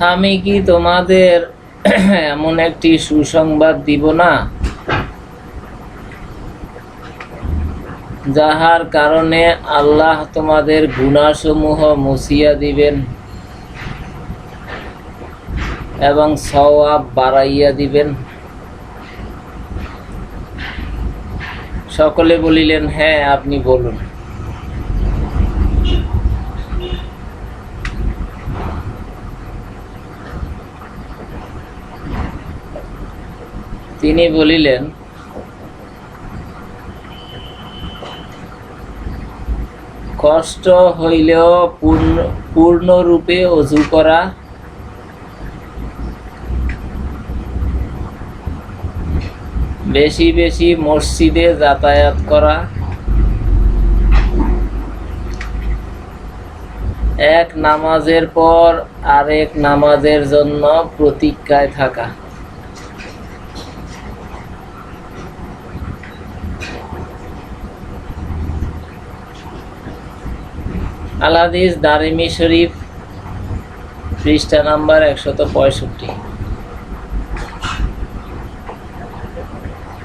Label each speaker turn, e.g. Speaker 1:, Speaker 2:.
Speaker 1: আমি কি তোমাদের এমন একটি সুসংবাদ দিব না? যাহার কারণে আল্লাহ তোমাদের গুণাসমূহ মুছিয়া দিবেন এবং সওয়াব বাড়াইয়া দিবেন। সকলে বলিলেন হ্যাঁ আপনি বলুন। তিনি বলিলেন, কষ্ট হইলেও পূর্ণ, পূর্ণরূপে অজু করা বেশি বেশি মসজিদে যাতায়াত করা এক নামাজের পর আরেক নামাজের জন্য প্রতীক্ষায় থাকা। আলাদিস দারিমি শরীফ পৃষ্ঠা নাম্বার একশত পঁয়ষট্টি।